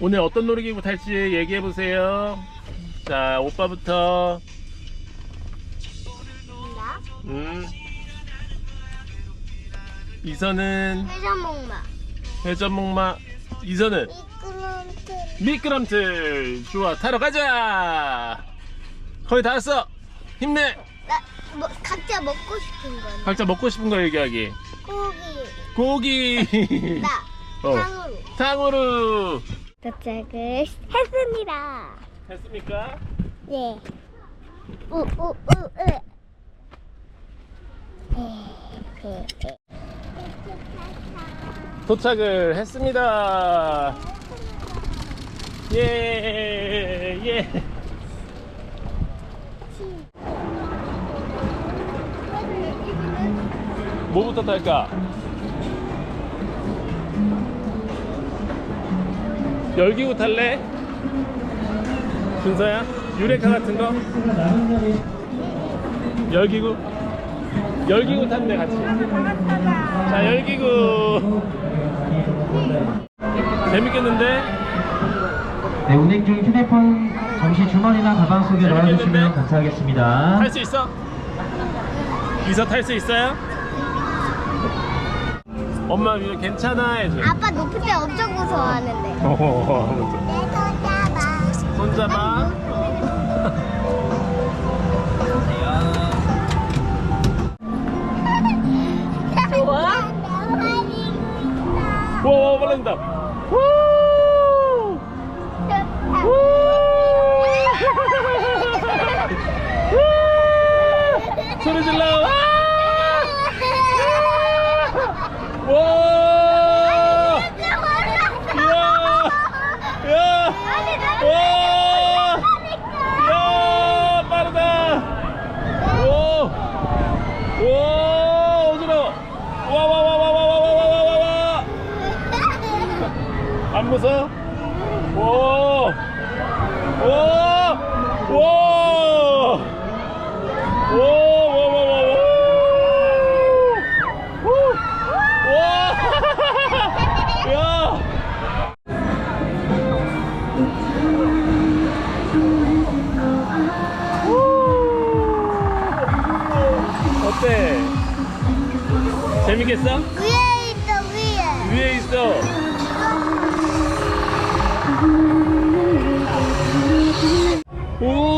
오늘 어떤 놀이기구 탈지 얘기해 보세요. 자, 오빠부터. 나 음. 이선은 회전 목마 회전 목마. 이선은 미끄럼틀 미끄럼틀. 좋아, 타러 가자. 거의 다 왔어. 힘내. 나 뭐, 각자 먹고 싶은 거는 각자 먹고 싶은 거 얘기하기. 고기 고기. 나 어. 탕후루 탕후루. 도착을 했습니다 됐습니까? 예 우우우우 도착을 했습니다. 예, 예. 뭐부터 탈까? 열기구 탈래? 준서야? 유레카 같은 거? 열기구? 열기구 탔네 같이 자 열기구 재밌겠는데? 네, 운행 중 휴대폰 잠시 주머니나 가방 속에 넣어주시면 감사하겠습니다. 탈 수 있어? 이서 탈 수 있어요? 엄마 이거 괜찮아 해줘 아빠 높을 때 엄청 무서워하는데 어, 내 손 잡아 손잡아 우와 빨라진다 우! 우! 소리 질러! 와! 어때? 재밌겠어? 위에 있어 위에 위에 있어. Ooh.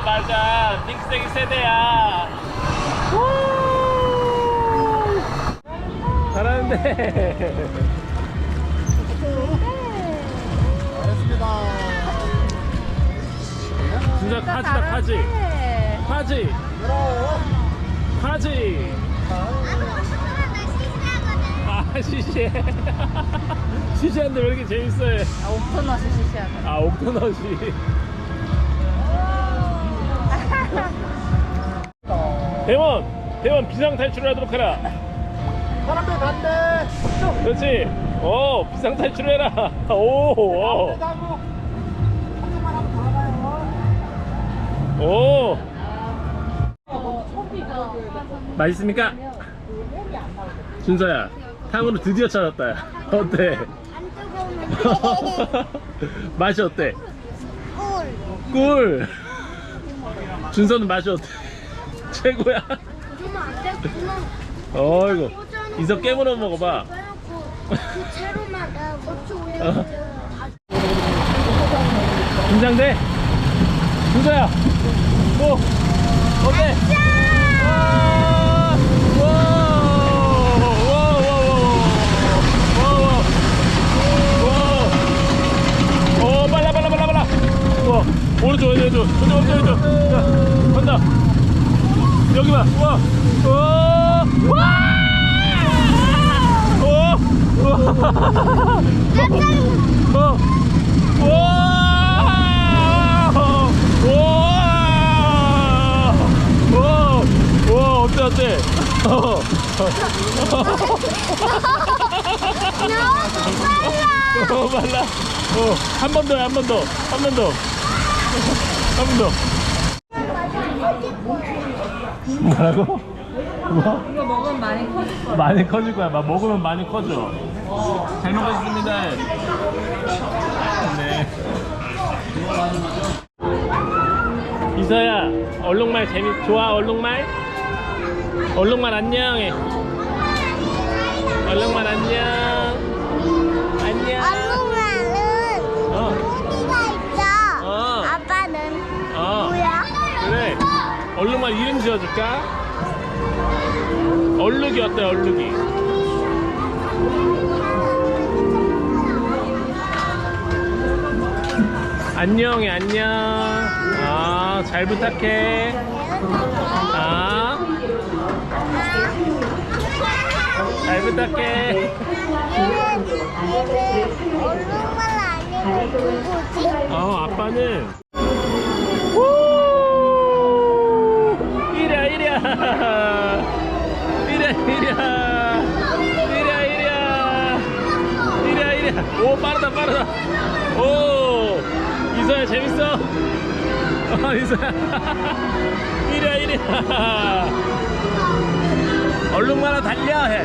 맞아. 핑크색이 세 대야. 우! 잘하는데. 진짜 파지다, 파지. 파지. 파지. 아, 시시해. 시시한데 왜 이렇게 재밌어해? 아, 옥토너스 시시하다. 아, 옥토너시. 대원! 대원 비상 탈출을 하도록 하라. 사람들 간대. 그렇지. 어, 비상 탈출해라. 오, 오. 가고 한쪽만 하면 돌아가요. 오. 맛있습니까? 준서야, 탕후루 드디어 찾았다. 야. 어때? 안 뜨거우면 맛이 어때? 꿀 꿀. 준서는 맛이 어때? 최고야. 그러면 안 어이구. 이서 깨물어 먹어봐. 빼놓고 그 고추 올려줘. 긴장돼? 준서야 뭐 어때? 와! 와! 와! 와! 와! 와! 오 빨라 빨라 빨라 빨라 와 오른쪽 오른쪽 오른쪽 오른쪽 오른쪽 자 간다 여기 봐 와! 와! 와! 오! 와! 어! 와! 와! 와! 와, 어때, 어때? 어. 어, 말라. 어, 한 번 더, 한 번 더, 한 번 더. 한번 더. 뭐라고? 뭐? 이거 먹으면 많이 커질 거야. 많이 커질 거야. 막 먹으면 많이 커져. 잘 먹었습니다. 네. 이서야, 얼룩말 재밌, 좋아, 얼룩말? 얼룩말 안녕해. 얼룩말 안녕. 안녕. 얼룩말 이름 지어줄까? 얼룩이 어때, 얼룩이? 안녕해, 안녕. 아, 잘 부탁해. 아, 잘 부탁해. 얘는 얘는 얼룩말 아니고 누구지? 어, 아빠는. 우! 이랴, 이랴. 이랴, 이랴. 이랴, 이랴. 오, 빠르다, 빠르다. 오, 이서야, 재밌어? 어, 이서야. 이랴, 이랴. 얼룩말아 달려, 해.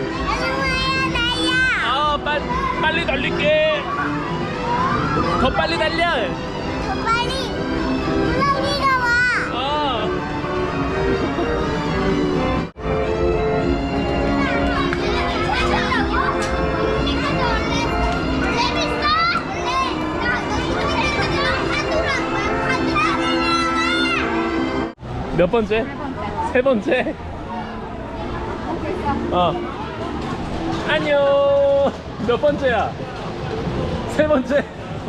아, 빨리, 빨리 달릴게. 더 빨리 달려. 몇 번째? 세 번째. 어. 안녕. 몇 번째야? 세 번째.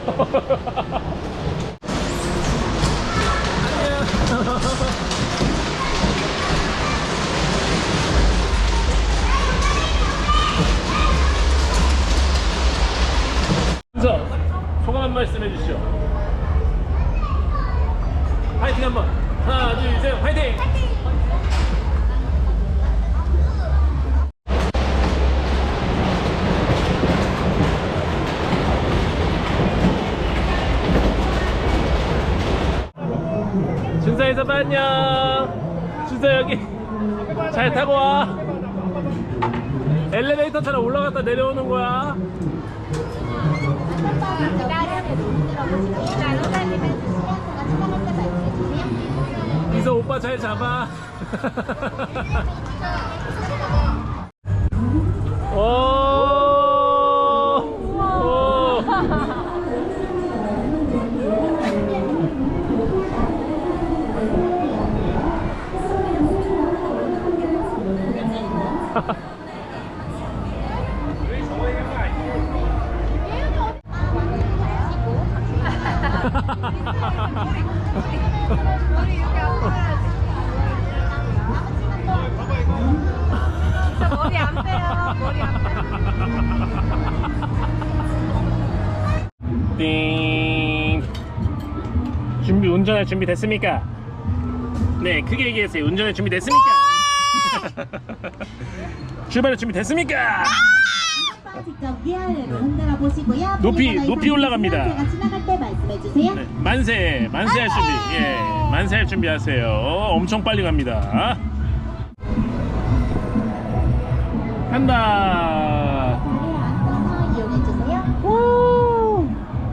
그래서 소감 한 말씀 해주시죠. 준서에서 봐 안녕. 준서 여기 잘 타고 와. 엘리베이터처럼 올라갔다 내려오는 거야. 이서 오빠 잘 잡아. 오. 진짜 머리 안 빼요. 머리 안 빼. 띵. 준비 운전할 준비 됐습니까? 네, 크게 얘기했어요. 운전할 준비 됐습니까? 출발할 준비 됐습니까? 직접 위아래로 흔들어 보시고요. 높이, 높이 올라갑니다. 제가 지나갈 때 말씀해 주세요. 네, 만세, 만세할 준비. 예, 만세할 준비하세요. 엄청 빨리 갑니다. 간다. 자리에 앉아서 이용해 주세요.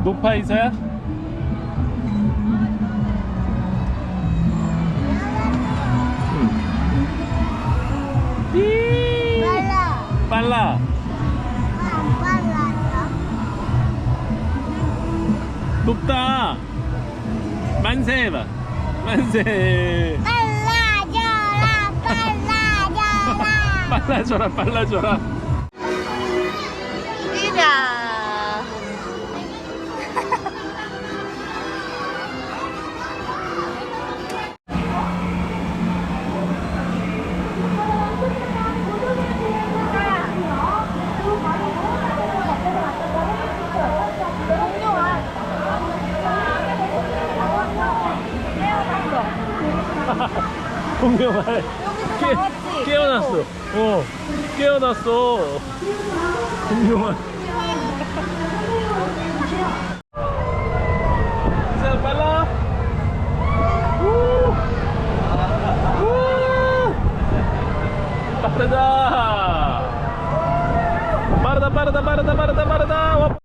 높아 이서야? 음. 띵. 빨라. 빨라. 높다. 만세 해봐. 만세. 빨라져라 빨라져라. 빨라져라 빨라져라 공룡알 깨, 깨어났어. 어. 깨어났어. 공룡알 이사 빨라. 우! 우! 빠르다. 빠르다 빠르다 빠르다 빠르다. 빠르다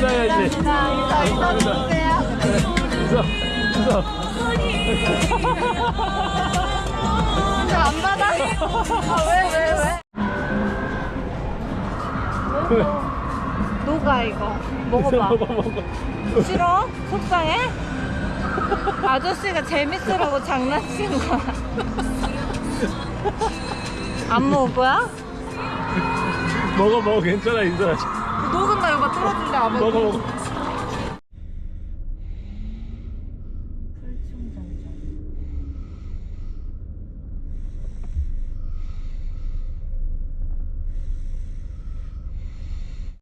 감사합니다 해야지. 감사합니다. 웃어, 웃어. 안 받아? 아, 왜, 왜, 왜? 녹아, 이거. 먹어봐. 먹어, 먹어. 싫어? 속상해? 아저씨가 재밌으라고 장난친 거야. 안 먹을 거야? 먹어, 먹어. 괜찮아, 인사. 녹은 뚫어줄래, 아버지?